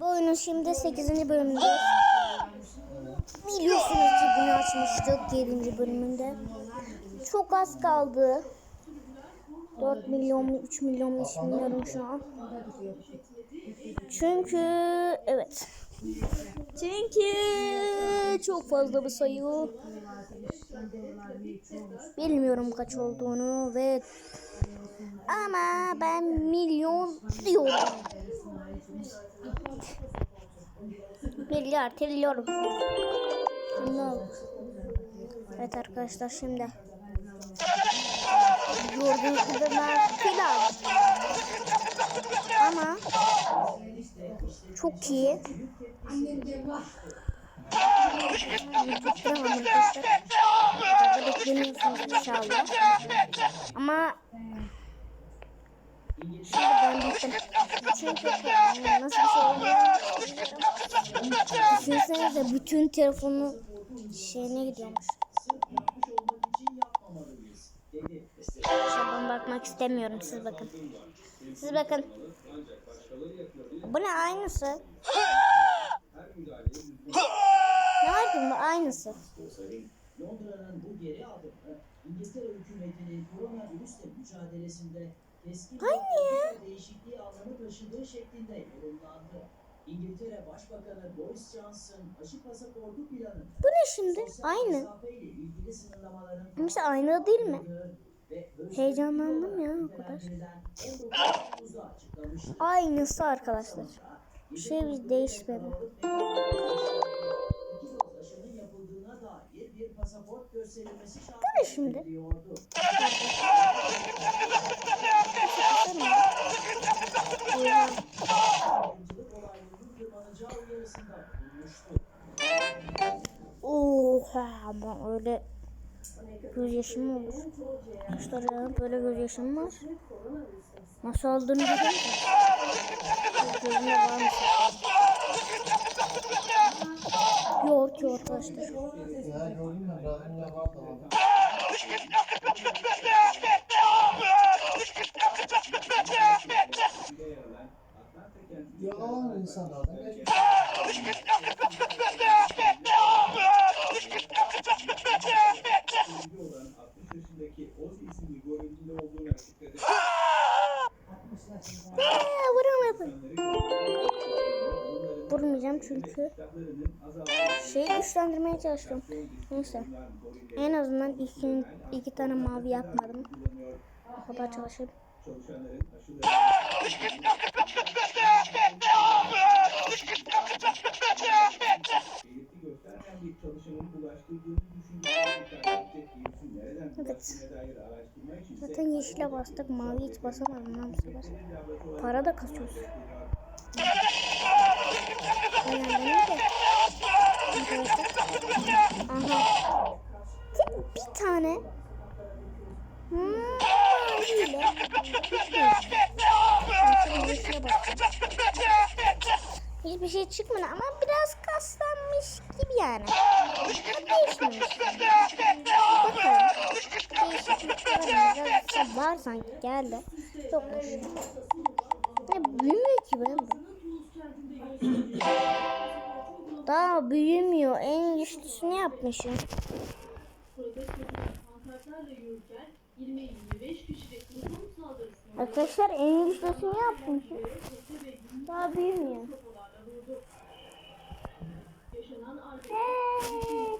Bu oyunun şimdi 8. bölümündeyiz. Biliyorsunuz ki bunu açmıştık 7. bölümünde. Çok az kaldı. 4 milyon mu 3 milyon mu bilmiyorum şu an. Çünkü evet. Çünkü çok fazla bir sayı. Bilmiyorum kaç olduğunu ve ama ben milyon diyorum. Milyar, trilyon. Al. Evet arkadaşlar şimdi. Gördüğünüz gibi ben filan. Ama çok iyi. Tutturamam arkadaşlar. Ama Şimdi ben bittim. Çünkü nasıl bir şey olduğunu Düşünsenize bütün telefonu şeyine gidiyormuş. Şaban bakmak istemiyorum siz bakın. Siz bakın. Bu ne aynısı? Ne var ki bu aynısı? Londra'nın bu geri adımı İngiltere hükümetinin koronavirüsle mücadelesinde keskin Aynı ya. değişikliği anlamı taşıdığı şeklinde yorumlandı. İngiltere Başbakanı Boris Johnson aşı pasaportu planını Bu ne şimdi? Aynı. Mesela aynı değil mi? Heyecanlandım ya o kadar. özelliklerinden 19 Temmuz'da açıklamıştı. Aynısı arkadaşlar. Bir şey bir değişmedi. Bu ne şimdi? Oha ama öyle gözyaşım mı olur? Arkadaşlar ya böyle gözyaşım var. Nasıl biliyor musun? Gözümde varmış. Yok yok arkadaşlar. Var da var. Yalan insanlardan geçmiş. Oyuncu olan 60 yaşındaki Oz isimli görüntülü olduğunu açıkladı. Eee vuramadım. Onların Vurmayacağım çünkü şeyi güçlendirmeye çalıştım. Neyse. En azından iki, iki tane mavi yapmadım. O kadar çalışıp. Belirti göstermeyen bir çalışanın bulaştırdığını Zaten yeşile bastık mavi hiç basamadım lan bu sefer. Para da kasıyoruz. Aha. Bir tane. Hmm, maviyle. Şimdi yeşile bastık. Hiçbir şey çıkmadı ama biraz kaslanmış gibi yani. Değişmemiş. Bakalım. Var sanki geldi. Yokmuş. Ne büyümüyor ki ben bu. Daha büyümüyor. En güçlüsünü yapmışım. 20-25 kişilik uzun saldırısına... Arkadaşlar en iyi sesini yapmışım. Daha büyümüyor. Hey,